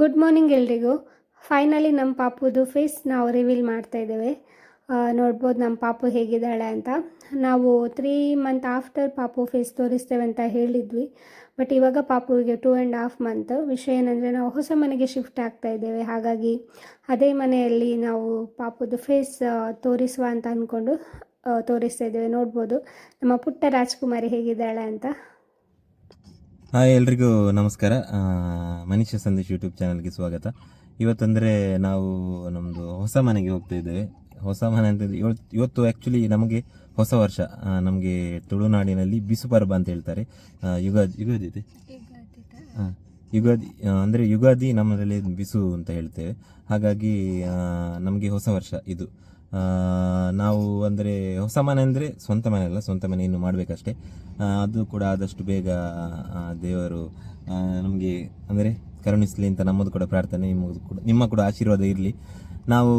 Good morning ಎಲ್ರಿಗೂ. Finally ನಮ್ಮ ಪಾಪುದು face ನಾವು ರಿವೀಲ್ ಮಾಡ್ತಾ ಇದ್ದೇವೆ. ನೋಡ್ಬೋದು ನಮ್ಮ ಪಾಪು ಹೇಗಿದ್ದಾಳೆ ಅಂತ. ನಾವು ತ್ರೀ ಮಂತ್ ಆಫ್ಟರ್ ಪಾಪು ಫೇಸ್ ತೋರಿಸ್ತೇವೆ ಅಂತ ಹೇಳಿದ್ವಿ. ಬಟ್ ಇವಾಗ ಪಾಪುವಿಗೆ ಟೂ ಆ್ಯಂಡ್ ಹಾಫ್ ಮಂತ್ ವಿಷಯ ಏನಂದರೆ ನಾವು ಹೊಸ ಮನೆಗೆ ಶಿಫ್ಟ್ ಆಗ್ತಾ ಇದ್ದೇವೆ. ಹಾಗಾಗಿ ಅದೇ ಮನೆಯಲ್ಲಿ ನಾವು ಪಾಪುದು ಫೇಸ್ ತೋರಿಸುವ ಅಂತ ಅಂದ್ಕೊಂಡು ತೋರಿಸ್ತಾ ಇದ್ದೇವೆ. ನೋಡ್ಬೋದು ನಮ್ಮ ಪುಟ್ಟ ರಾಜ್ಕುಮಾರಿ ಹೇಗಿದ್ದಾಳೆ ಅಂತ. ಹಾಯ್ ಎಲ್ರಿಗೂ ನಮಸ್ಕಾರ. ಮನೀಷ ಸಂದೇಶ್ ಯೂಟ್ಯೂಬ್ ಚಾನಲ್ಗೆ ಸ್ವಾಗತ. ಇವತ್ತಂದರೆ ನಾವು ನಮ್ಮದು ಹೊಸ ಮನೆಗೆ ಹೋಗ್ತಾ ಇದ್ದೇವೆ. ಹೊಸ ಮನೆ ಅಂತ ಇವತ್ತು ಆ್ಯಕ್ಚುಲಿ ನಮಗೆ ಹೊಸ ವರ್ಷ. ನಮಗೆ ತುಳುನಾಡಿನಲ್ಲಿ ಬಿಸು ಪರ್ಬ ಅಂತ ಹೇಳ್ತಾರೆ. ಯುಗಾದಿ ಯುಗಾದಿ ಇದೆ? ಹಾಂ, ಯುಗಾದಿ ಅಂದರೆ ಯುಗಾದಿ ನಮ್ಮದರಲ್ಲಿ ಬಿಸು ಅಂತ ಹೇಳ್ತೇವೆ. ಹಾಗಾಗಿ ನಮಗೆ ಹೊಸ ವರ್ಷ ಇದು. ನಾವು ಅಂದರೆ ಹೊಸ ಮನೆ ಅಂದರೆ ಸ್ವಂತ ಮನೆ ಅಲ್ಲ, ಸ್ವಂತ ಮನೆ ಇನ್ನು ಮಾಡಬೇಕಷ್ಟೇ. ಅದು ಕೂಡ ಆದಷ್ಟು ಬೇಗ ದೇವರು ನಮಗೆ ಅಂದರೆ ಕರುಣಿಸಲಿ ಅಂತ ನಮ್ಮದು ಕೂಡ ಪ್ರಾರ್ಥನೆ ನಿಮ್ಮದು ಕೂಡ, ನಿಮ್ಮ ಕೂಡ ಆಶೀರ್ವಾದ ಇರಲಿ. ನಾವು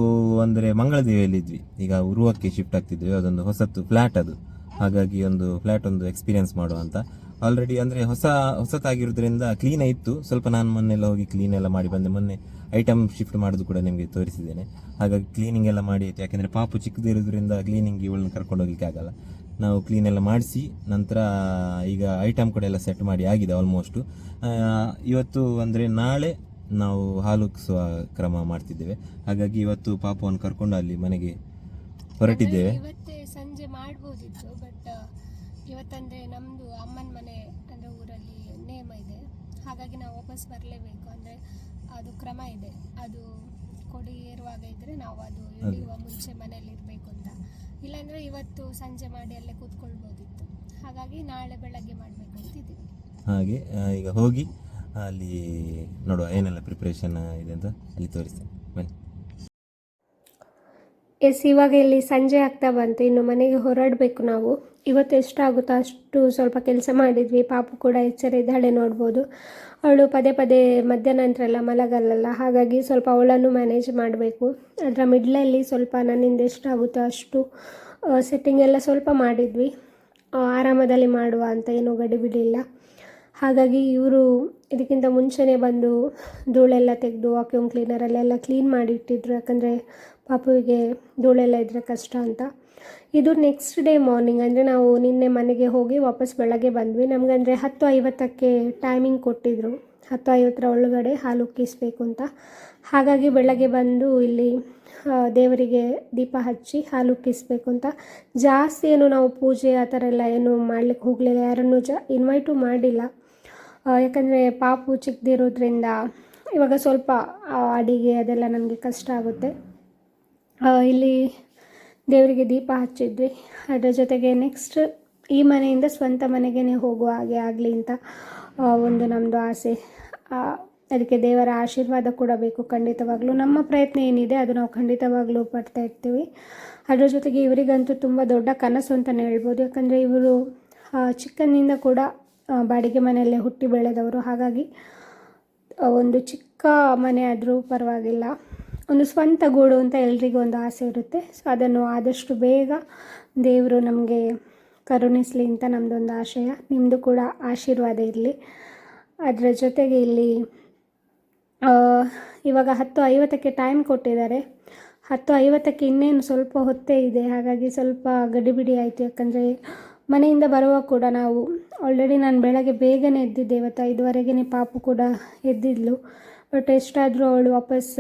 ಅಂದರೆ ಮಂಗಳದೇವಿಯಲ್ಲಿ ಇದ್ವಿ. ಈಗ ಉರುವಕ್ಕೆ ಶಿಫ್ಟ್ ಆಗ್ತಿದ್ವಿ. ಅದೊಂದು ಹೊಸತ್ತು ಫ್ಲ್ಯಾಟ್ ಅದು. ಹಾಗಾಗಿ ಒಂದು ಫ್ಲ್ಯಾಟ್ ಒಂದು ಎಕ್ಸ್ಪೀರಿಯನ್ಸ್ ಮಾಡುವ ಅಂತ. ಆಲ್ರೆಡಿ ಅಂದರೆ ಹೊಸ, ಹೊಸತಾಗಿರೋದ್ರಿಂದ ಕ್ಲೀನ್ ಇತ್ತು ಸ್ವಲ್ಪ ನಾನು ಮೊನ್ನೆಲ್ಲ ಹೋಗಿ ಕ್ಲೀನ್ ಎಲ್ಲ ಮಾಡಿ ಬಂದೆ. ಮೊನ್ನೆ ಐಟಮ್ ಶಿಫ್ಟ್ ಮಾಡೋದು ಕೂಡ ನಿಮಗೆ ತೋರಿಸಿದ್ದೇನೆ. ಹಾಗಾಗಿ ಕ್ಲೀನಿಂಗ್ ಎಲ್ಲ ಮಾಡಿ ಆಯಿತು. ಯಾಕೆಂದರೆ ಪಾಪು ಚಿಕ್ಕದಿರೋದ್ರಿಂದ ಕ್ಲೀನಿಂಗ್ ಇವಳನ್ನ ಕರ್ಕೊಂಡು ಹೋಗ್ಲಿಕ್ಕೆ ಆಗಲ್ಲ. ನಾವು ಕ್ಲೀನ್ ಎಲ್ಲ ಮಾಡಿಸಿ, ನಂತರ ಈಗ ಐಟಮ್ ಕೂಡ ಎಲ್ಲ ಸೆಟ್ ಮಾಡಿ ಆಗಿದೆ ಆಲ್ಮೋಸ್ಟು ಇವತ್ತು ಅಂದರೆ ನಾಳೆ ನಾವು ಹಾಲುಕ್ಸುವ ಕ್ರಮ ಮಾಡ್ತಿದ್ದೇವೆ. ಹಾಗಾಗಿ ಇವತ್ತು ಪಾಪವನ್ನು ಕರ್ಕೊಂಡು ಅಲ್ಲಿ ಮನೆಗೆ ಹೊರಟಿದ್ದೇವೆ. ಸಂಜೆ ಮಾಡ್ಬೋದಿತ್ತು ಬಟ್ ನಮ್ಮದು ಅಮ್ಮನ ಮನೆ ಅಂದರೆ ಊರಲ್ಲಿ ನೇಮ ಇದೆ. ಹಾಗಾಗಿ ನಾವು ವಾಪಸ್ ಬರಲೇಬೇಕು. ಅಂದರೆ ಅದು ಕ್ರಮ ಇದೆ. ಅದು ಕೊಡಿ ಏರುವಾಗ ಇದ್ರೆ ನಾವು ಅದು ಇಳಿಯುವ ಮುಂಚೆ ಮನೆಯಲ್ಲಿ ಇರಬೇಕು ಅಂತ. ಇಲ್ಲಾಂದ್ರೆ ಇವತ್ತು ಸಂಜೆ ಮಾಡಿ ಅಲ್ಲೇ ಕೂತ್ಕೊಳ್ಬೋದಿತ್ತು. ಹಾಗಾಗಿ ನಾಳೆ ಬೆಳಗ್ಗೆ ಮಾಡಬೇಕು ಅಂತಿದ್ದೀವಿ ಹಾಗೆ ಆ, ಈಗ ಹೋಗಿ ಅಲ್ಲಿ ನೋಡುವ ಏನೆಲ್ಲ ಪ್ರಿಪ್ರೇಷನ್ ಇದೆ ಅಂತ ಅಲ್ಲಿ ತೋರಿಸ್ತೇನೆ. ಎಸ್, ಇವಾಗ ಇಲ್ಲಿ ಸಂಜೆ ಆಗ್ತಾ ಬಂತು, ಇನ್ನು ಮನೆಗೆ ಹೊರಡಬೇಕು ನಾವು. ಇವತ್ತು ಎಷ್ಟಾಗುತ್ತೋ ಅಷ್ಟು ಸ್ವಲ್ಪ ಕೆಲಸ ಮಾಡಿದ್ವಿ. ಪಾಪು ಕೂಡ ಎಚ್ಚರ ಇದ್ದಾಳೆ ನೋಡ್ಬೋದು. ಅವಳು ಪದೇ ಪದೇ ಮಧ್ಯಾಹ್ನ ನಂತರ ಎಲ್ಲ ಮಲಗಲ್ಲಲ್ಲ, ಹಾಗಾಗಿ ಸ್ವಲ್ಪ ಅವಳನ್ನು ಮ್ಯಾನೇಜ್ ಮಾಡಬೇಕು. ಅದರ ಮಿಡ್ಲಲ್ಲಿ ಸ್ವಲ್ಪ ನನ್ನಿಂದ ಎಷ್ಟಾಗುತ್ತೋ ಅಷ್ಟು ಸೆಟ್ಟಿಂಗ್ ಎಲ್ಲ ಸ್ವಲ್ಪ ಮಾಡಿದ್ವಿ. ಆರಾಮದಲ್ಲಿ ಮಾಡುವ ಅಂತ ಏನೂ ಗಡಿಬಿಡಿಲ್ಲ ಹಾಗಾಗಿ ಇವರು ಇದಕ್ಕಿಂತ ಮುಂಚೆನೇ ಬಂದು ಧೂಳೆಲ್ಲ ತೆಗೆದು ವಾಕ್ಯೂಮ್ ಕ್ಲೀನರಲ್ಲೆಲ್ಲ ಕ್ಲೀನ್ ಮಾಡಿ ಇಟ್ಟಿದ್ರು. ಯಾಕಂದರೆ ಪಾಪುವಿಗೆ ಧೂಳೆಲ್ಲ ಇದ್ದರೆ ಕಷ್ಟ ಅಂತ. ಇದು ನೆಕ್ಸ್ಟ್ ಡೇ ಮಾರ್ನಿಂಗ್ ಅಂದರೆ ನಾವು ನಿನ್ನೆ ಮನೆಗೆ ಹೋಗಿ ವಾಪಸ್ ಬೆಳಗ್ಗೆ ಬಂದ್ವಿ. ನಮಗಂದರೆ ಹತ್ತು ಐವತ್ತಕ್ಕೆ ಟೈಮಿಂಗ್ ಕೊಟ್ಟಿದ್ದರು ಹತ್ತು ಐವತ್ತರ ಒಳಗಡೆ ಹಾಲು ಉಕ್ಕಿಸ್ಬೇಕು ಅಂತ. ಹಾಗಾಗಿ ಬೆಳಗ್ಗೆ ಬಂದು ಇಲ್ಲಿ ದೇವರಿಗೆ ದೀಪ ಹಚ್ಚಿ ಹಾಲು ಉಕ್ಕಿಸ್ಬೇಕು ಅಂತ. ಜಾಸ್ತಿ ಏನು ನಾವು ಪೂಜೆ ಆ ಥರ ಎಲ್ಲ ಏನು ಮಾಡ್ಲಿಕ್ಕೆ ಹೋಗಲಿಲ್ಲ, ಯಾರನ್ನು ಜ ಇನ್ವೈಟು ಮಾಡಿಲ್ಲ. ಯಾಕಂದರೆ ಪಾಪು ಚಿಕ್ಕದಿರೋದ್ರಿಂದ ಇವಾಗ ಸ್ವಲ್ಪ ಅಡಿಗೆ ಅದೆಲ್ಲ ನನಗೆ ಕಷ್ಟ ಆಗುತ್ತೆ. ಇಲ್ಲಿ ದೇವರಿಗೆ ದೀಪ ಹಚ್ಚಿದ್ವಿ. ಅದರ ಜೊತೆಗೆ ನೆಕ್ಸ್ಟ್ ಈ ಮನೆಯಿಂದ ಸ್ವಂತ ಮನೆಗೇ ಹೋಗುವ ಹಾಗೆ ಆಗಲಿ ಅಂತ ಒಂದು ನಮ್ಮದು ಆಸೆ. ಅದಕ್ಕೆ ದೇವರ ಆಶೀರ್ವಾದ ಕೂಡ ಬೇಕು ಖಂಡಿತವಾಗ್ಲೂ. ನಮ್ಮ ಪ್ರಯತ್ನ ಏನಿದೆ ಅದು ನಾವು ಖಂಡಿತವಾಗ್ಲೂ ಪಡ್ತಾ ಇರ್ತೀವಿ. ಅದರ ಜೊತೆಗೆ ಇವರಿಗಂತೂ ತುಂಬ ದೊಡ್ಡ ಕನಸು ಅಂತಲೇ ಹೇಳ್ಬೋದು. ಯಾಕಂದರೆ ಇವರು ಚಿಕ್ಕನಿಂದ ಕೂಡ ಬಾಡಿಗೆ ಮನೆಯಲ್ಲೇ ಹುಟ್ಟಿ ಬೆಳೆದವರು. ಹಾಗಾಗಿ ಒಂದು ಚಿಕ್ಕ ಮನೆ ಆದರೂ ಪರವಾಗಿಲ್ಲ. ಒಂದು ಸ್ವಂತ ಗೂಡು ಅಂತ ಎಲ್ರಿಗೂ ಒಂದು ಆಸೆ ಇರುತ್ತೆ. ಸೊ ಅದನ್ನು ಆದಷ್ಟು ಬೇಗ ದೇವರು ನಮಗೆ ಕರುಣಿಸಲಿ ಅಂತ ನಮ್ಮದೊಂದು ಆಶಯ. ನಿಮ್ಮದು ಕೂಡ ಆಶೀರ್ವಾದ ಇರಲಿ. ಅದರ ಜೊತೆಗೆ ಇಲ್ಲಿ ಇವಾಗ ಹತ್ತು ಐವತ್ತಕ್ಕೆ ಟೈಮ್ ಕೊಟ್ಟಿದ್ದಾರೆ. ಹತ್ತು ಐವತ್ತಕ್ಕೆ ಇನ್ನೇನು ಸ್ವಲ್ಪ ಹೊತ್ತೇ ಇದೆ. ಹಾಗಾಗಿ ಸ್ವಲ್ಪ ಗಡಿಬಿಡಿ ಆಯಿತು. ಯಾಕಂದರೆ ಮನೆಯಿಂದ ಬರುವಾಗ ಕೂಡ ನಾವು ಆಲ್ರೆಡಿ ನಾನು ಬೆಳಗ್ಗೆ ಬೇಗನೆ ಎದ್ದಿದ್ದೆ. ಇವತ್ತು ಐದುವರೆಗೆ ಪಾಪು ಕೂಡ ಎದ್ದಿದ್ಲು. ಬಟ್ ಎಷ್ಟಾದರೂ ಅವಳು ವಾಪಸ್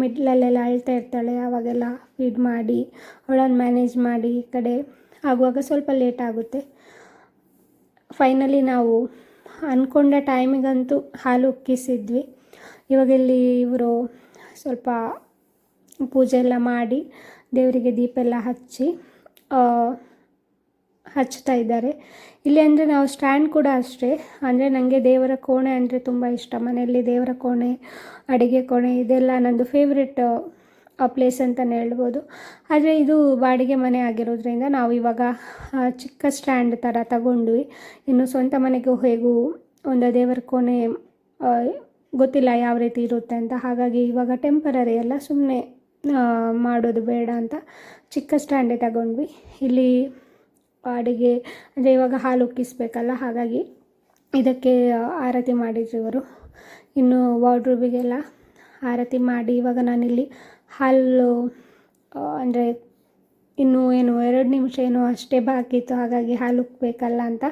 ಮಿಡ್ಲಲ್ಲೆಲ್ಲ ಅಳ್ತಾ ಇರ್ತಾಳೆ, ಆವಾಗೆಲ್ಲ ಫೀಡ್ ಮಾಡಿ, ಅವಳನ್ನು ಮ್ಯಾನೇಜ್ ಮಾಡಿ ಈ ಕಡೆ ಆಗುವಾಗ ಸ್ವಲ್ಪ ಲೇಟ್ ಆಗುತ್ತೆ. ಫೈನಲಿ ನಾವು ಅಂದ್ಕೊಂಡ ಟೈಮಿಗಂತೂ ಹಾಲು ಉಕ್ಕಿಸಿದ್ವಿ. ಇವಾಗ ಇಲ್ಲಿ ಇವರು ಸ್ವಲ್ಪ ಪೂಜೆ ಎಲ್ಲ ಮಾಡಿ ದೇವರಿಗೆ ದೀಪ ಎಲ್ಲ ಹಚ್ಚಿ ಹಚ್ತಾ ಇದ್ದಾರೆ. ಇಲ್ಲಿ ಅಂದರೆ ನಾವು ಸ್ಟ್ಯಾಂಡ್ ಕೂಡ ಅಷ್ಟೇ. ಅಂದರೆ ನನಗೆ ದೇವರ ಕೋಣೆ ಅಂದರೆ ತುಂಬ ಇಷ್ಟ. ಮನೆಯಲ್ಲಿ ದೇವರ ಕೋಣೆ, ಅಡುಗೆ ಕೋಣೆ, ಇದೆಲ್ಲ ನಂದು ಫೇವ್ರೆಟ್ ಪ್ಲೇಸ್ ಅಂತಲೇ ಹೇಳ್ಬೋದು. ಆದರೆ ಇದು ಬಾಡಿಗೆ ಮನೆ ಆಗಿರೋದ್ರಿಂದ ನಾವು ಇವಾಗ ಚಿಕ್ಕ ಸ್ಟ್ಯಾಂಡ್ ಥರ ತಗೊಂಡ್ವಿ. ಇನ್ನು ಸ್ವಂತ ಮನೆಗೂ ಹೇಗೂ ಒಂದು ದೇವರ ಕೋಣೆ ಗೊತ್ತಿಲ್ಲ ಯಾವ ರೀತಿ ಇರುತ್ತೆ ಅಂತ. ಹಾಗಾಗಿ ಇವಾಗ ಟೆಂಪರರಿ ಎಲ್ಲ ಸುಮ್ಮನೆ ಮಾಡೋದು ಬೇಡ ಅಂತ ಚಿಕ್ಕ ಸ್ಟ್ಯಾಂಡೇ ತಗೊಂಡ್ವಿ. ಇಲ್ಲಿ ಅಡುಗೆ ಅಂದರೆ ಇವಾಗ ಹಾಲು ಉಕ್ಕಿಸ್ಬೇಕಲ್ಲ, ಹಾಗಾಗಿ ಇದಕ್ಕೆ ಆರತಿ ಮಾಡಿದ್ರು ಇವರು ಇನ್ನು ವಾರ್ಡ್ರೋಬಿಗೆಲ್ಲ ಆರತಿ ಮಾಡಿ, ಇವಾಗ ನಾನಿಲ್ಲಿ ಹಾಲು ಅಂದರೆ ಇನ್ನೂ ಏನು, ಎರಡು ನಿಮಿಷ ಏನೋ ಅಷ್ಟೇ ಬಾಕಿ ಇತ್ತು, ಹಾಗಾಗಿ ಹಾಲು ಉಕ್ಕಬೇಕಲ್ಲ ಅಂತ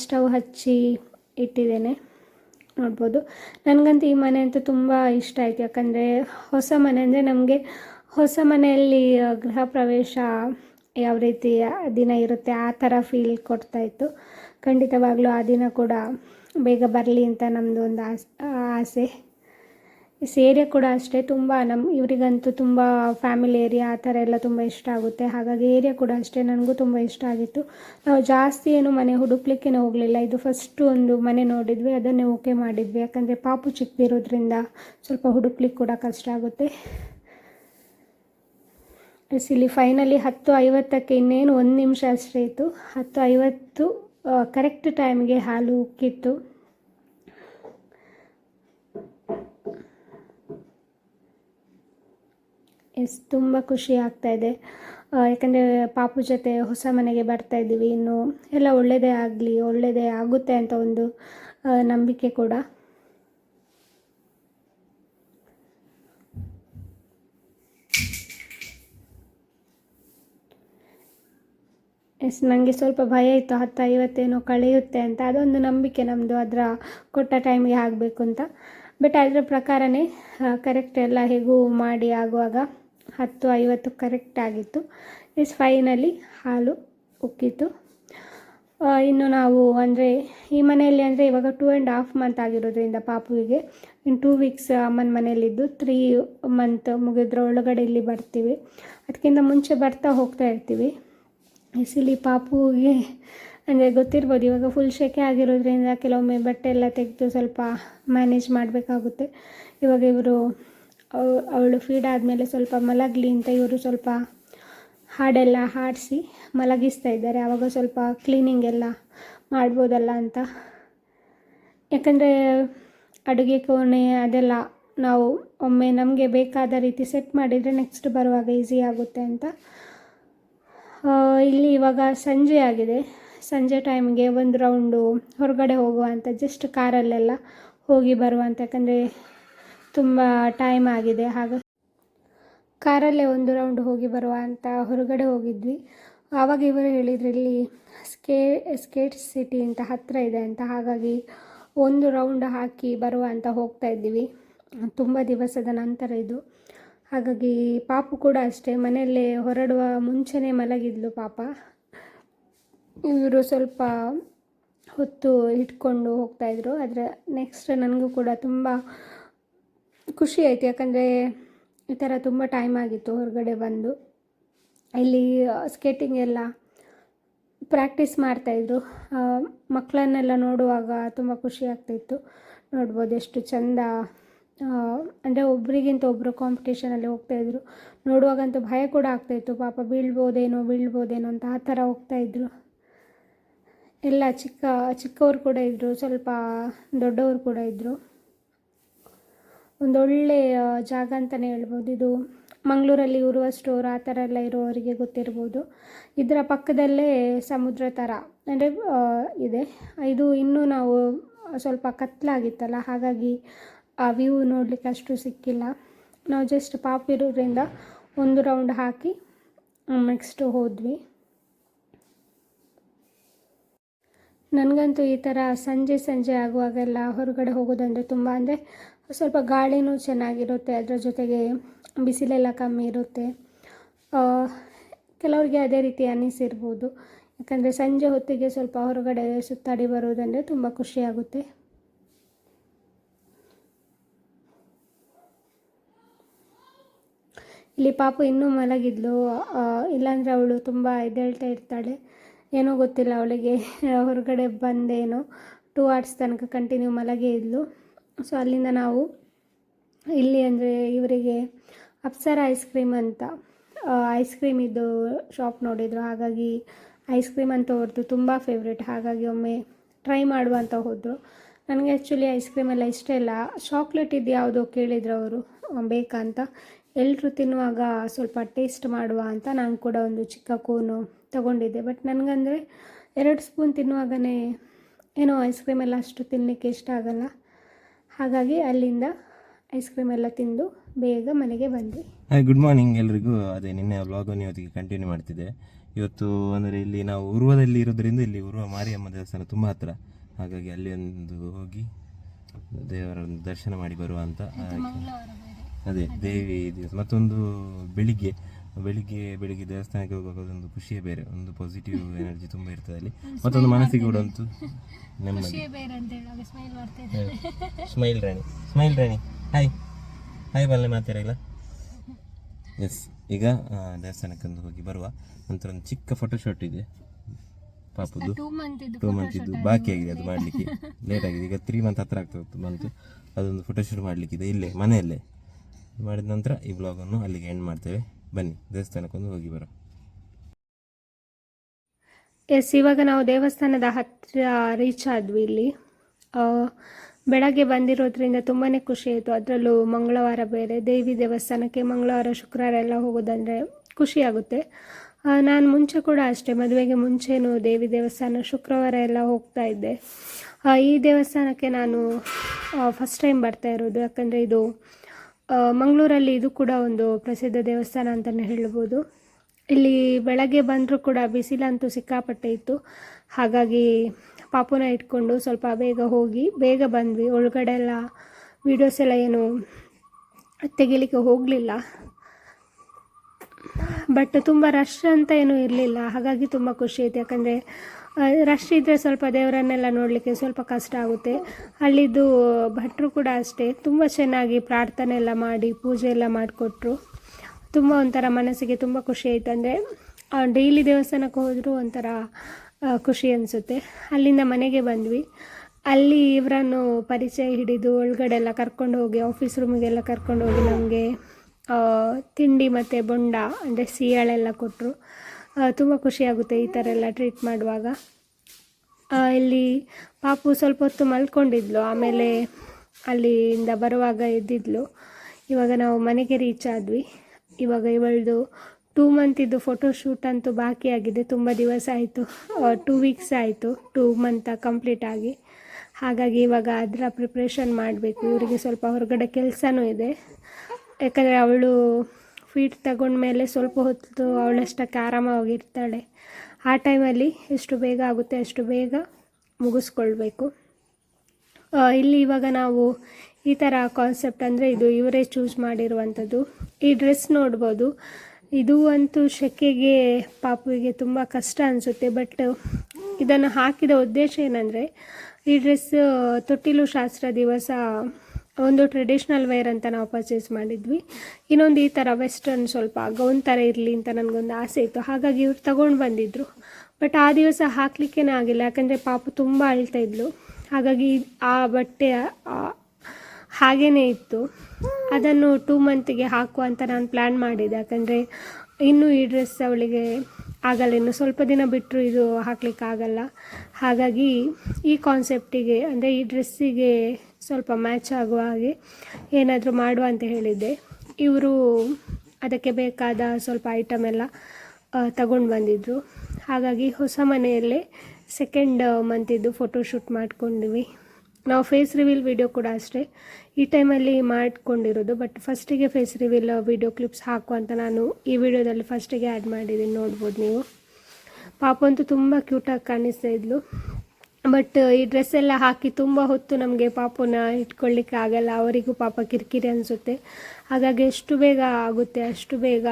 ಸ್ಟವ್ ಹಚ್ಚಿ ಇಟ್ಟಿದ್ದೇನೆ. ನೋಡ್ಬೋದು. ನನಗಂತೂ ಈ ಮನೆ ಅಂತೂ ತುಂಬ ಇಷ್ಟ ಆಯಿತು, ಯಾಕಂದರೆ ಹೊಸ ಮನೆ, ಅಂದರೆ ನಮಗೆ ಹೊಸ ಮನೆಯಲ್ಲಿ ಗೃಹ ಪ್ರವೇಶ ಯಾವ ರೀತಿ ದಿನ ಇರುತ್ತೆ, ಆ ಥರ ಫೀಲ್ ಕೊಡ್ತಾಯಿತ್ತು ಖಂಡಿತವಾಗ್ಲೂ ಆ ದಿನ ಕೂಡ ಬೇಗ ಬರಲಿ ಅಂತ ನಮ್ಮದು ಒಂದು ಆಸೆ ಆಸೆ. ಏರಿಯಾ ಕೂಡ ಅಷ್ಟೇ, ತುಂಬ ನಮ್ಮ ಇವರಿಗಂತೂ ತುಂಬ ಫ್ಯಾಮಿಲಿ ಏರಿಯಾ ಆ ಥರ ಎಲ್ಲ ತುಂಬ ಇಷ್ಟ ಆಗುತ್ತೆ. ಹಾಗಾಗಿ ಏರಿಯಾ ಕೂಡ ಅಷ್ಟೇ, ನನಗೂ ತುಂಬ ಇಷ್ಟ ಆಗಿತ್ತು. ನಾವು ಜಾಸ್ತಿ ಏನು ಮನೆ ಹುಡುಕಲಿಕ್ಕೆ ಹೋಗಲಿಲ್ಲ. ಇದು ಫಸ್ಟು ಒಂದು ಮನೆ ನೋಡಿದ್ವಿ, ಅದನ್ನೇ ಓಕೆ ಮಾಡಿದ್ವಿ. ಯಾಕಂದರೆ ಪಾಪು ಚಿಕ್ಕದಿರೋದ್ರಿಂದ ಸ್ವಲ್ಪ ಹುಡುಕ್ಲಿಕ್ಕೆ ಕೂಡ ಕಷ್ಟ ಆಗುತ್ತೆ. ಇಲ್ಲಿ ಫೈನಲಿ ಹತ್ತು ಐವತ್ತಕ್ಕೆ ಇನ್ನೇನು ಒಂದು ನಿಮಿಷ ಅಷ್ಟೇ ಇತ್ತು. ಹತ್ತು ಐವತ್ತು ಕರೆಕ್ಟ್ ಟೈಮ್ಗೆ ಹಾಲು ಉಕ್ಕಿತ್ತು. ಎಸ್, ತುಂಬ ಖುಷಿ ಆಗ್ತಾ ಇದೆ. ಯಾಕಂದರೆ ಪಾಪು ಜೊತೆ ಹೊಸ ಮನೆಗೆ ಬರ್ತಾ ಇದ್ದೀವಿ. ಇನ್ನು ಎಲ್ಲ ಒಳ್ಳೆಯದೇ ಆಗಲಿ ಒಳ್ಳೆಯದೇ ಆಗುತ್ತೆ ಅಂತ ಒಂದು ನಂಬಿಕೆ ಕೂಡ. ನನಗೆ ಸ್ವಲ್ಪ ಭಯ ಇತ್ತು, ಹತ್ತು ಐವತ್ತೇನೋ ಕಳೆಯುತ್ತೆ ಅಂತ. ಅದೊಂದು ನಂಬಿಕೆ ನಮ್ಮದು ಅದರ ಕೊಟ್ಟ ಟೈಮ್ಗೆ ಆಗಬೇಕು ಅಂತ. ಬಟ್ ಅದರ ಪ್ರಕಾರನೇ ಕರೆಕ್ಟ್ ಎಲ್ಲ ಹೇಗೂ ಮಾಡಿ ಆಗುವಾಗ ಹತ್ತು ಐವತ್ತು ಕರೆಕ್ಟ್ ಆಗಿತ್ತು. ಇಸ್ ಫೈನಲಿ ಹಾಲು ಉಕ್ಕಿತ್ತು. ಇನ್ನು ನಾವು ಅಂದರೆ, ಈ ಮನೆಯಲ್ಲಿ ಅಂದರೆ ಇವಾಗ ಟೂ ಆ್ಯಂಡ್ ಹಾಫ್ ಮಂತ್ ಆಗಿರೋದ್ರಿಂದ ಪಾಪುವಿಗೆ. ಇನ್ನು ಟೂ ವೀಕ್ಸ್ ಅಮ್ಮನ ಮನೆಯಲ್ಲಿದ್ದು ತ್ರೀ ಮಂತ್ ಮುಗಿದ್ರೆ ಒಳಗಡೆ ಇಲ್ಲಿ ಬರ್ತೀವಿ. ಅದಕ್ಕಿಂತ ಮುಂಚೆ ಬರ್ತಾ ಹೋಗ್ತಾ ಇರ್ತೀವಿ. ಇಸಿಲಿ ಪಾಪುಗೆ, ಅಂದರೆ ಗೊತ್ತಿರ್ಬೋದು ಇವಾಗ ಫುಲ್ ಶೆಕೆ ಆಗಿರೋದ್ರಿಂದ ಕೆಲವೊಮ್ಮೆ ಬಟ್ಟೆ ಎಲ್ಲ ತೆಗೆದು ಸ್ವಲ್ಪ ಮ್ಯಾನೇಜ್ ಮಾಡಬೇಕಾಗುತ್ತೆ. ಇವಾಗ ಇವರು ಅವಳು ಫೀಡ್ ಆದಮೇಲೆ ಸ್ವಲ್ಪ ಮಲಗಲಿ ಅಂತ ಇವರು ಸ್ವಲ್ಪ ಹಾಡೆಲ್ಲ ಹಾಡಿಸಿ ಮಲಗಿಸ್ತಾ ಇದ್ದಾರೆ. ಆವಾಗ ಸ್ವಲ್ಪ ಕ್ಲೀನಿಂಗ್ ಎಲ್ಲ ಮಾಡ್ಬೋದಲ್ಲ ಅಂತ. ಯಾಕಂದರೆ ಅಡುಗೆ ಕೋಣೆ ಅದೆಲ್ಲ ನಾವು ಒಮ್ಮೆ ನಮಗೆ ಬೇಕಾದ ರೀತಿ ಸೆಟ್ ಮಾಡಿದರೆ ನೆಕ್ಸ್ಟ್ ಬರುವಾಗ ಈಸಿ ಆಗುತ್ತೆ ಅಂತ. ಇಲ್ಲಿ ಇವಾಗ ಸಂಜೆ ಆಗಿದೆ. ಸಂಜೆ ಟೈಮ್ಗೆ ಒಂದು ರೌಂಡು ಹೊರಗಡೆ ಹೋಗುವಂಥ ಜಸ್ಟ್ ಕಾರಲ್ಲೆಲ್ಲ ಹೋಗಿ ಬರುವಂಥ ಯಾಕಂದರೆ ತುಂಬ ಟೈಮ್ ಆಗಿದೆ. ಹಾಗೆ ಕಾರಲ್ಲೇ ಒಂದು ರೌಂಡ್ ಹೋಗಿ ಬರುವ ಅಂತ ಹೊರಗಡೆ ಹೋಗಿದ್ವಿ. ಆವಾಗ ಇವರು ಹೇಳಿದ್ರು ಇಲ್ಲಿ ಸ್ಕೇ, ಸ್ಕೇಟ್ ಸಿಟಿ ಅಂತ ಹತ್ತಿರ ಇದೆ ಅಂತ. ಹಾಗಾಗಿ ಒಂದು ರೌಂಡ್ ಹಾಕಿ ಬರುವ ಅಂತ ಹೋಗ್ತಾ ಇದ್ದೀವಿ. ತುಂಬ ದಿವಸದ ನಂತರ ಇದು. ಹಾಗಾಗಿ ಪಾಪು ಕೂಡ ಅಷ್ಟೇ, ಮನೆಯಲ್ಲೇ ಹೊರಡುವ ಮುಂಚೆನೇ ಮಲಗಿದ್ಲು ಪಾಪ. ಇವರು ಸ್ವಲ್ಪ ಹೊತ್ತು ಇಟ್ಕೊಂಡು ಹೋಗ್ತಾಯಿದ್ರು ಆದರೆ ನೆಕ್ಸ್ಟ್ ನನಗೂ ಕೂಡ ತುಂಬ ಖುಷಿ ಆಯಿತು. ಯಾಕಂದರೆ ಈ ಥರ ತುಂಬ ಟೈಮ್ ಆಗಿತ್ತು ಹೊರಗಡೆ ಬಂದು. ಇಲ್ಲಿ ಸ್ಕೇಟಿಂಗ್ ಎಲ್ಲ ಪ್ರಾಕ್ಟೀಸ್ ಮಾಡ್ತಾಯಿದ್ರು ಮಕ್ಕಳನ್ನೆಲ್ಲ ನೋಡುವಾಗ ತುಂಬ ಖುಷಿ ಆಗ್ತಾಯಿತ್ತು ನೋಡ್ಬೋದು ಎಷ್ಟು ಚಂದ ಅಂದರೆ ಒಬ್ಬರಿಗಿಂತ ಒಬ್ಬರು ಕಾಂಪಿಟೇಷನಲ್ಲಿ ಹೋಗ್ತಾಯಿದ್ರು ನೋಡುವಾಗಂತೂ ಭಯ ಕೂಡ ಆಗ್ತಾಯಿತ್ತು ಪಾಪ ಬೀಳ್ಬೋದೇನೋ ಬೀಳ್ಬೋದೇನೋ ಅಂತ ಆ ಥರ ಹೋಗ್ತಾಯಿದ್ರು ಎಲ್ಲ ಚಿಕ್ಕ ಚಿಕ್ಕವರು ಕೂಡ ಇದ್ದರು ಸ್ವಲ್ಪ ದೊಡ್ಡವರು ಕೂಡ ಇದ್ದರು ಒಂದೊಳ್ಳೆ ಆ, ಜಾಗ ಅಂತಲೇ ಹೇಳ್ಬೋದು. ಇದು ಮಂಗಳೂರಲ್ಲಿ ಇರುವ ಸ್ಟೋರ್ ಆ ಥರ ಎಲ್ಲ ಇರೋವರಿಗೆ ಗೊತ್ತಿರ್ಬೋದು. ಇದರ ಪಕ್ಕದಲ್ಲೇ ಸಮುದ್ರ ಥರ ಅಂದರೆ ಇದೆ. ಇದು ಇನ್ನೂ ನಾವು ಸ್ವಲ್ಪ ಕತ್ಲಾಗಿತ್ತಲ್ಲ? ಹಾಗಾಗಿ ಆ ವ್ಯೂ ನೋಡಲಿಕ್ಕೆ ಅಷ್ಟು ಸಿಕ್ಕಿಲ್ಲ. ನಾವು ಜಸ್ಟ್ ಪಾಪ್ ಇರೋದ್ರಿಂದ ಒಂದು ರೌಂಡ್ ಹಾಕಿ ನೆಕ್ಸ್ಟು ಹೋದ್ವಿ. ನನಗಂತೂ ಈ ಥರ ಸಂಜೆ ಸಂಜೆ ಆಗುವಾಗೆಲ್ಲ ಹೊರಗಡೆ ಹೋಗೋದಂದರೆ ತುಂಬ ಅಂದರೆ ಸ್ವಲ್ಪ ಗಾಳಿನೂ ಚೆನ್ನಾಗಿರುತ್ತೆ, ಅದರ ಜೊತೆಗೆ ಬಿಸಿಲೆಲ್ಲ ಕಮ್ಮಿ ಇರುತ್ತೆ. ಕೆಲವ್ರಿಗೆ ಅದೇ ರೀತಿ ಅನ್ನಿಸಿರ್ಬೋದು ಯಾಕಂದರೆ ಸಂಜೆ ಹೊತ್ತಿಗೆ ಸ್ವಲ್ಪ ಹೊರಗಡೆ ಸುತ್ತಾಡಿ ಬರೋದಂದರೆ ತುಂಬ ಖುಷಿಯಾಗುತ್ತೆ ಇಲ್ಲಿ ಪಾಪು ಇನ್ನೂ ಮಲಗಿದ್ಲು. ಇಲ್ಲಾಂದರೆ ಅವಳು ತುಂಬ ಎದ್ದೇಳ್ತಾ ಇರ್ತಾಳೆ. ಏನೋ ಗೊತ್ತಿಲ್ಲ ಅವಳಿಗೆ. ಹೊರಗಡೆ ಬಂದೇನೋ ಟೂ ಅವರ್ಸ್ ತನಕ ಕಂಟಿನ್ಯೂ ಮಲಗೇ ಇದ್ಲು. ಸೊ ಅಲ್ಲಿಂದ ನಾವು ಇಲ್ಲಿ ಅಂದರೆ ಇವರಿಗೆ ಅಪ್ಸರ ಐಸ್ ಕ್ರೀಮ್ ಅಂತ ಐಸ್ ಕ್ರೀಮ್ ಇದ್ದು ಶಾಪ್ ನೋಡಿದರು. ಹಾಗಾಗಿ ಐಸ್ ಕ್ರೀಮ್ ಅಂತ ಅವ್ರದ್ದು ತುಂಬ ಫೇವ್ರೆಟ್ ಹಾಗಾಗಿ ಒಮ್ಮೆ ಟ್ರೈ ಮಾಡುವ ಅಂತ ಹೋದರು. ನನಗೆ ಆ್ಯಕ್ಚುಲಿ ಐಸ್ ಕ್ರೀಮ್ ಎಲ್ಲ ಇಷ್ಟ ಇಲ್ಲ. ಚಾಕ್ಲೇಟ್ ಇದು ಯಾವುದೋ ಕೇಳಿದ್ರು ಅವರು ಅಂತ. ಎಲ್ಲರೂ ತಿನ್ನುವಾಗ ಸ್ವಲ್ಪ ಟೇಸ್ಟ್ ಮಾಡುವ ಅಂತ ನಾನು ಕೂಡ ಒಂದು ಚಿಕ್ಕ ಕೋನು ತಗೊಂಡಿದ್ದೆ. ಬಟ್ ನನಗಂದರೆ ಎರಡು ಸ್ಪೂನ್ ತಿನ್ನುವಾಗನೇ ಏನೋ ಐಸ್ ಕ್ರೀಮ್ ಎಲ್ಲ ಅಷ್ಟು ತಿನ್ನಲಿಕ್ಕೆ ಇಷ್ಟ ಆಗಲ್ಲ. ಹಾಗಾಗಿ ಅಲ್ಲಿಂದ ಐಸ್ ಕ್ರೀಮ್ ಎಲ್ಲ ತಿಂದು ಬೇಗ ಮನೆಗೆ ಬಂದ್ವಿ ಹಾಯ್ ಗುಡ್ ಮಾರ್ನಿಂಗ್ ಎಲ್ರಿಗೂ. ಅದೇ ನಿನ್ನೆ ವ್ಲಾಗನ್ನು ಇವತ್ತಿಗೆ ಕಂಟಿನ್ಯೂ ಮಾಡ್ತಿದ್ದೆ. ಇವತ್ತು ಅಂದರೆ ಇಲ್ಲಿ ನಾವು ಉರ್ವದಲ್ಲಿ ಇರೋದ್ರಿಂದ ಇಲ್ಲಿ ಉರ್ವ ಮಾರಿಯಮ್ಮ ದೇವಸ್ಥಾನ ತುಂಬ ಹತ್ರ. ಹಾಗಾಗಿ ಅಲ್ಲಿ ಒಂದು ಹೋಗಿ ದೇವರ ದರ್ಶನ ಮಾಡಿ ಬರುವ ಅಂತ. ಅದೇ ದೇವಿ ದಿವಸ. ಮತ್ತೊಂದು ಬೆಳಿಗ್ಗೆ ಬೆಳಿಗ್ಗೆ ಬೆಳಿಗ್ಗೆ ದೇವಸ್ಥಾನಕ್ಕೆ ಹೋಗುವಾಗ ಒಂದು ಖುಷಿಯೇ ಬೇರೆ. ಒಂದು ಪಾಸಿಟಿವ್ ಎನರ್ಜಿ ತುಂಬ ಇರ್ತದೆ ಅಲ್ಲಿ. ಮತ್ತೊಂದು ಮನಸ್ಸಿಗೆ ಕೂಡ ಅಂತೂ ನೆಮ್ಮದಿ ಸ್ಮೈಲ್ ರಾಣಿ. ಸ್ಮೈಲ್ ರಾಣಿ. ಹಾಯ್ ಹಾಯ್ ಬಲ್ಲೆ ಮಾತಾಡಿಲ್ಲ ಎಸ್ ಈಗ ದೇವಸ್ಥಾನಕ್ಕೆ ಒಂದು ಹೋಗಿ ಬರುವ. ನಂತರ ಒಂದು ಚಿಕ್ಕ ಫೋಟೋಶೂಟ್ ಇದೆ. ಪಾಪದ್ದು ಟೂ ಮಂತ್ ಇದ್ದು ಬಾಕಿ ಆಗಿದೆ ಅದು ಮಾಡಲಿಕ್ಕೆ. ಲೇಟ್ ಆಗಿದೆ. ಈಗ ತ್ರೀ ಮಂತ್ ಹತ್ರ ಆಗ್ತದೆ ಮಂತ್ ಅದೊಂದು ಫೋಟೋಶೂಟ್ ಮಾಡಲಿಕ್ಕಿದೆ. ಇಲ್ಲೇ ಮನೆಯಲ್ಲೇ. ಮಾಡಿದ ನಂತರ ಈ ಬ್ಲಾಗನ್ನು ಅಲ್ಲಿಗೆ ಎಂಡ್ ಮಾಡ್ತೇವೆ. ಬನ್ನಿ ದೇವಸ್ಥಾನಕ್ಕೊಂದು ಹೋಗಿ ಬರೋ ಎಸ್ ಇವಾಗ ನಾವು ದೇವಸ್ಥಾನದ ಹತ್ತಿರ ರೀಚ್ ಆದ್ವಿ ಇಲ್ಲಿ. ಬೆಳಗ್ಗೆ ಬಂದಿರೋದ್ರಿಂದ ತುಂಬಾ ಖುಷಿ ಆಯಿತು. ಅದರಲ್ಲೂ ಮಂಗಳವಾರ ಬೇರೆ, ದೇವಿ ದೇವಸ್ಥಾನಕ್ಕೆ ಮಂಗಳವಾರ, ಶುಕ್ರವಾರ ಎಲ್ಲ ಹೋಗೋದಂದರೆ ಖುಷಿಯಾಗುತ್ತೆ ನಾನು ಮುಂಚೆ ಕೂಡ ಅಷ್ಟೇ, ಮದುವೆಗೆ ಮುಂಚೆನೂ ದೇವಿ ದೇವಸ್ಥಾನ, ಶುಕ್ರವಾರ ಎಲ್ಲ ಹೋಗ್ತಾ ಇದ್ದೆ. ಈ ದೇವಸ್ಥಾನಕ್ಕೆ ನಾನು ಫಸ್ಟ್ ಟೈಮ್ ಬರ್ತಾ ಇರೋದು. ಯಾಕಂದರೆ ಇದು ಮಂಗಳೂರಲ್ಲಿ ಇದು ಕೂಡ ಒಂದು ಪ್ರಸಿದ್ಧ ದೇವಸ್ಥಾನ ಅಂತಲೇ ಹೇಳ್ಬೋದು. ಇಲ್ಲಿ ಬೆಳಗ್ಗೆ ಬಂದರೂ ಕೂಡ ಬಿಸಿಲಂತೂ ಸಿಕ್ಕಾಪಟ್ಟೆ ಇತ್ತು. ಹಾಗಾಗಿ ಪಾಪುನ ಇಟ್ಕೊಂಡು ಸ್ವಲ್ಪ ಬೇಗ ಹೋಗಿ ಬೇಗ ಬಂದ್ವಿ. ಒಳಗಡೆ ಎಲ್ಲ ವೀಡಿಯೋಸ್ ಎಲ್ಲ ಏನು ತೆಗಿಲಿಕ್ಕೆ ಹೋಗಲಿಲ್ಲ. ಬಟ್ ತುಂಬ ರಶ್ ಅಂತ ಏನೂ ಇರಲಿಲ್ಲ. ಹಾಗಾಗಿ ತುಂಬ ಖುಷಿ ಐತೆ ಯಾಕಂದರೆ ರಶ್ ಇದ್ದರೆ ಸ್ವಲ್ಪ ದೇವರನ್ನೆಲ್ಲ ನೋಡಲಿಕ್ಕೆ ಸ್ವಲ್ಪ ಕಷ್ಟ ಆಗುತ್ತೆ. ಅಲ್ಲಿದ್ದು ಭಟ್ರು ಕೂಡ ಅಷ್ಟೇ. ತುಂಬ ಚೆನ್ನಾಗಿ ಪ್ರಾರ್ಥನೆ ಎಲ್ಲ ಮಾಡಿ, ಪೂಜೆ ಎಲ್ಲ ಮಾಡಿಕೊಟ್ರು. ತುಂಬ ಒಂಥರ ಮನಸ್ಸಿಗೆ ತುಂಬ ಖುಷಿ ಆಯ್ತು. ಅಂದರೆ ಡೈಲಿ ದೇವಸ್ಥಾನಕ್ಕೆ ಹೋದರೂ ಒಂಥರ ಖುಷಿ ಅನಿಸುತ್ತೆ. ಅಲ್ಲಿಂದ ಮನೆಗೆ ಬಂದ್ವಿ. ಅಲ್ಲಿ ಇವರನ್ನು ಪರಿಚಯ ಹಿಡಿದು, ಒಳಗಡೆ ಎಲ್ಲ ಕರ್ಕೊಂಡು ಹೋಗಿ ಆಫೀಸ್ ರೂಮಿಗೆಲ್ಲ ಕರ್ಕೊಂಡು ಹೋಗಿ ನಮಗೆ ತಿಂಡಿ ಮತ್ತು ಬೊಂಡ, ಅಂದರೆ ಸಿಯಾಳೆಲ್ಲ ಕೊಟ್ಟರು ತುಂಬ ಖುಷಿಯಾಗುತ್ತೆ ಈ ಥರ ಎಲ್ಲ ಟ್ರೀಟ್ ಮಾಡುವಾಗ. ಇಲ್ಲಿ ಪಾಪು ಸ್ವಲ್ಪ ಹೊತ್ತು ಮಲ್ಕೊಂಡಿದ್ಲು, ಆಮೇಲೆ ಅಲ್ಲಿಂದ ಬರುವಾಗ ಎದ್ದಿದ್ಲು. ಇವಾಗ ನಾವು ಮನೆಗೆ ರೀಚ್ ಆದ್ವಿ. ಇವಾಗ ಇವಳದು ಟೂ ಮಂತಿದ್ದು ಫೋಟೋಶೂಟ್ ಅಂತೂ ಬಾಕಿ ಆಗಿದೆ, ತುಂಬ ದಿವಸ ಆಯಿತು. ಟೂ ವೀಕ್ಸ್ ಆಯಿತು ಟೂ ಮಂತ ಕಂಪ್ಲೀಟ್ ಆಗಿ. ಹಾಗಾಗಿ ಇವಾಗ ಅದರ ಪ್ರಿಪ್ರೇಷನ್ ಮಾಡಬೇಕು. ಇವರಿಗೆ ಸ್ವಲ್ಪ ಹೊರಗಡೆ ಕೆಲಸನೂ ಇದೆ. ಯಾಕಂದರೆ ಅವಳು ಫೀಟ್ ತಗೊಂಡ್ಮೇಲೆ ಸ್ವಲ್ಪ ಹೊತ್ತು ಅವಳಷ್ಟಕ್ಕೆ ಆರಾಮಾಗಿರ್ತಾಳೆ ಆ ಟೈಮಲ್ಲಿ ಎಷ್ಟು ಬೇಗ ಆಗುತ್ತೆ ಅಷ್ಟು ಬೇಗ ಮುಗಿಸ್ಕೊಳ್ಬೇಕು. ಇಲ್ಲಿ ಇವಾಗ ನಾವು ಈ ಥರ ಕಾನ್ಸೆಪ್ಟ್ ಅಂದರೆ ಇದು ಇವರೇ ಚೂಸ್ ಮಾಡಿರುವಂಥದ್ದು. ಈ ಡ್ರೆಸ್ ನೋಡ್ಬೋದು. ಇದು ಅಂತೂ ಶೆಕೆಗೆ ಪಾಪುವಿಗೆ ತುಂಬ ಕಷ್ಟ ಅನಿಸುತ್ತೆ ಬಟ್ ಇದನ್ನು ಹಾಕಿದ ಉದ್ದೇಶ ಏನಂದರೆ ಈ ಡ್ರೆಸ್ ತೊಟ್ಟಿಲು ಶಾಸ್ತ್ರ ದಿವಸ ಒಂದು ಟ್ರೆಡಿಷ್ನಲ್ ವೇರ್ ಅಂತ ನಾವು ಪರ್ಚೇಸ್ ಮಾಡಿದ್ವಿ. ಇನ್ನೊಂದು ಈ ಥರ ವೆಸ್ಟರ್ನ್ ಸ್ವಲ್ಪ ಗೌನ್ ಥರ ಇರಲಿ ಅಂತ ನನಗೊಂದು ಆಸೆ ಇತ್ತು. ಹಾಗಾಗಿ ಇವ್ರು ತಗೊಂಡು ಬಂದಿದ್ದರು ಬಟ್ ಆ ದಿವಸ ಹಾಕ್ಲಿಕ್ಕೇನೆ ಆಗಿಲ್ಲ. ಯಾಕಂದರೆ ಪಾಪು ತುಂಬ ಅಳ್ತಾ ಇದ್ಲು. ಹಾಗಾಗಿ ಆ ಬಟ್ಟೆ ಹಾಗೇ ಇತ್ತು. ಅದನ್ನು ಟೂ ಮಂತಿಗೆ ಹಾಕುವ ಅಂತ ನಾನು ಪ್ಲ್ಯಾನ್ ಮಾಡಿದ್ದೆ. ಯಾಕಂದರೆ ಇನ್ನೂ ಈ ಡ್ರೆಸ್ ಅವಳಿಗೆ ಆಗಲ್ಲ, ಇನ್ನು ಸ್ವಲ್ಪ ದಿನ ಬಿಟ್ಟರು ಇದು ಹಾಕ್ಲಿಕ್ಕೆ ಆಗಲ್ಲ. ಹಾಗಾಗಿ ಈ ಕಾನ್ಸೆಪ್ಟಿಗೆ ಅಂದರೆ ಈ ಡ್ರೆಸ್ಸಿಗೆ ಸ್ವಲ್ಪ ಮ್ಯಾಚ್ ಆಗುವ ಹಾಗೆ ಏನಾದರೂ ಮಾಡುವ ಅಂತ ಹೇಳಿದ್ದೆ. ಇವರು ಅದಕ್ಕೆ ಬೇಕಾದ ಸ್ವಲ್ಪ ಐಟಮ್ ಎಲ್ಲ ತಗೊಂಡು ಬಂದಿದ್ದರು ಹಾಗಾಗಿ ಹೊಸ ಮನೆಯಲ್ಲೇ ಸೆಕೆಂಡ್ ಮಂತಿದ್ದು ಫೋಟೋಶೂಟ್ ಮಾಡ್ಕೊಂಡ್ವಿ. ನಾವು ಫೇಸ್ ರಿವೀಲ್ ವಿಡಿಯೋ ಕೂಡ ಅಷ್ಟೇ. ಈ ಟೈಮಲ್ಲಿ ಮಾಡಿಕೊಂಡಿರೋದು ಬಟ್ ಫಸ್ಟಿಗೆ ಫೇಸ್ ರಿವೀಲ್ ವಿಡಿಯೋ ಕ್ಲಿಪ್ಸ್ ಹಾಕು ಅಂತ ನಾನು ಈ ವಿಡಿಯೋದಲ್ಲಿ ಫಸ್ಟಿಗೆ ಆ್ಯಡ್ ಮಾಡಿದ್ದೀನಿ, ನೋಡ್ಬೋದು ನೀವು. ಪಾಪ ಅಂತೂ ತುಂಬ ಕ್ಯೂಟಾಗಿ ಕಾಣಿಸ್ತಾ ಇದ್ಲು. ಬಟ್ ಈ ಡ್ರೆಸ್ ಎಲ್ಲ ಹಾಕಿ ತುಂಬ ಹೊತ್ತು ನಮಗೆ ಪಾಪನ ಇಟ್ಕೊಳ್ಳಿಕ್ಕೆ ಆಗಲ್ಲ, ಅವರಿಗೂ ಪಾಪ ಕಿರಿಕಿರಿ ಅನಿಸುತ್ತೆ. ಹಾಗಾಗಿ ಎಷ್ಟು ಬೇಗ ಆಗುತ್ತೆ, ಅಷ್ಟು ಬೇಗ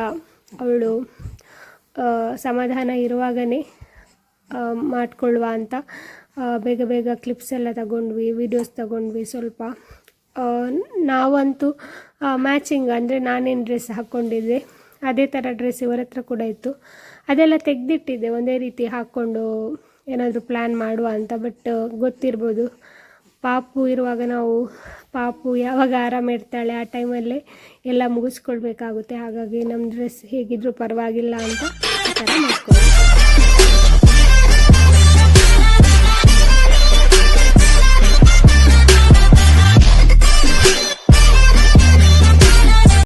ಅವಳು ಸಮಾಧಾನ ಇರುವಾಗನೇ ಮಾಡಿಕೊಳ್ಳುವ ಅಂತ. ಬೇಗ ಬೇಗ ಕ್ಲಿಪ್ಸ್ ಎಲ್ಲ ತಗೊಂಡ್ವಿ ವಿಡಿಯೋಸ್ ತಗೊಂಡ್ವಿ ಸ್ವಲ್ಪ. ನಾವಂತೂ ಮ್ಯಾಚಿಂಗ್ ಅಂದರೆ ನಾನೇನು ಡ್ರೆಸ್ ಹಾಕ್ಕೊಂಡಿದ್ದೆ ಅದೇ ಥರ ಡ್ರೆಸ್ ಇವರ ಹತ್ರ ಕೂಡ ಇತ್ತು. ಅದೆಲ್ಲ ತೆಗೆದಿಟ್ಟಿದ್ದೆ, ಒಂದೇ ರೀತಿ ಹಾಕ್ಕೊಂಡು ಏನಾದರೂ ಪ್ಲ್ಯಾನ್ ಮಾಡುವ ಅಂತ ಬಟ್ ಗೊತ್ತಿರ್ಬೋದು. ಪಾಪು ಇರುವಾಗ ನಾವು, ಪಾಪು ಯಾವಾಗ ಆರಾಮ ಇರ್ತಾಳೆ ಆ ಟೈಮಲ್ಲೇ ಎಲ್ಲ ಮುಗಿಸ್ಕೊಳ್ಬೇಕಾಗುತ್ತೆ, ಹಾಗಾಗಿ ನಮ್ಮ ಡ್ರೆಸ್ ಹೇಗಿದ್ರು ಪರವಾಗಿಲ್ಲ ಅಂತ ಆ ಥರ